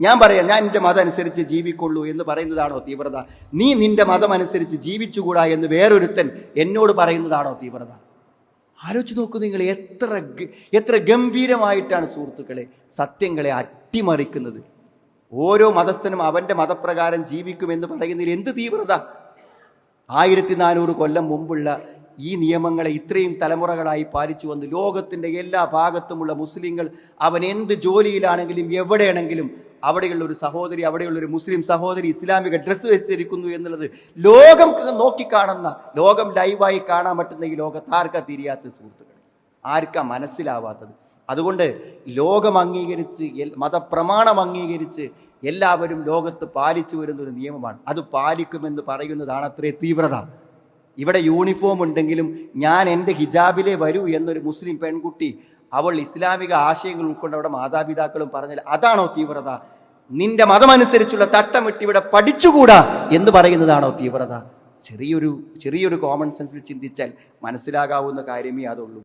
ഞാൻ പറയാം ഞാൻ എന്റെ മതം അനുസരിച്ച് ജീവിക്കുള്ളൂ എന്ന് പറയുന്നതാണോ തീവ്രത? നീ നിന്റെ മതം അനുസരിച്ച് ജീവിച്ചുകൂടാ എന്ന് വേറൊരുത്തൻ എന്നോട് പറയുന്നതാണോ തീവ്രത? ആലോചിച്ച് നോക്കൂ നിങ്ങൾ എത്ര എത്ര ഗംഭീരമായിട്ടാണ് സുഹൃത്തുക്കളെ സത്യങ്ങളെ അട്ടിമറിക്കുന്നത്. ഓരോ മതസ്ഥനും അവന്റെ മതപ്രകാരം ജീവിക്കുമെന്ന് പറയുന്നതിൽ എന്ത് തീവ്രത? ആയിരത്തി നാനൂറ് കൊല്ലം മുമ്പുള്ള ഈ നിയമങ്ങളെ ഇത്രയും തലമുറകളായി പാലിച്ചു വന്ന് ലോകത്തിന്റെ എല്ലാ ഭാഗത്തുമുള്ള മുസ്ലിങ്ങൾ അവൻ എന്ത് ജോലിയിലാണെങ്കിലും എവിടെയാണെങ്കിലും അവിടെയുള്ള ഒരു സഹോദരി അവിടെയുള്ള ഒരു മുസ്ലിം സഹോദരി ഇസ്ലാമിക ഡ്രസ്സ് വെച്ചിരിക്കുന്നു എന്നുള്ളത് ലോകം നോക്കിക്കാണുന്ന ലോകം ലൈവായി കാണാൻ പറ്റുന്ന ഈ ലോകത്ത് ആർക്കാ തിരിയാത്ത സുഹൃത്തുക്കൾ? ആർക്കാ മനസ്സിലാവാത്തത്? അതുകൊണ്ട് ലോകം അംഗീകരിച്ച് മതപ്രമാണം അംഗീകരിച്ച് എല്ലാവരും ലോകത്ത് പാലിച്ചു വരുന്ന ഒരു നിയമമാണ്. അത് പാലിക്കുമെന്ന് പറയുന്നതാണ് അത്രേ തീവ്രത. ഇവിടെ യൂണിഫോം ഉണ്ടെങ്കിലും ഞാൻ എന്റെ ഹിജാബിലെ വരൂ എന്നൊരു മുസ്ലിം പെൺകുട്ടി അവൾ ഇസ്ലാമിക ആശയങ്ങൾ ഉൾക്കൊണ്ട് അവിടെ മാതാപിതാക്കളും പറഞ്ഞാൽ അതാണോ തീവ്രത? നിന്റെ മതമനുസരിച്ചുള്ള തട്ടമിട്ട് ഇവിടെ പഠിച്ചുകൂടാ എന്ന് പറയുന്നതാണോ തീവ്രത? ചെറിയൊരു ചെറിയൊരു കോമൺ സെൻസിൽ ചിന്തിച്ചാൽ മനസ്സിലാകാവുന്ന കാര്യമേ അതുള്ളൂ.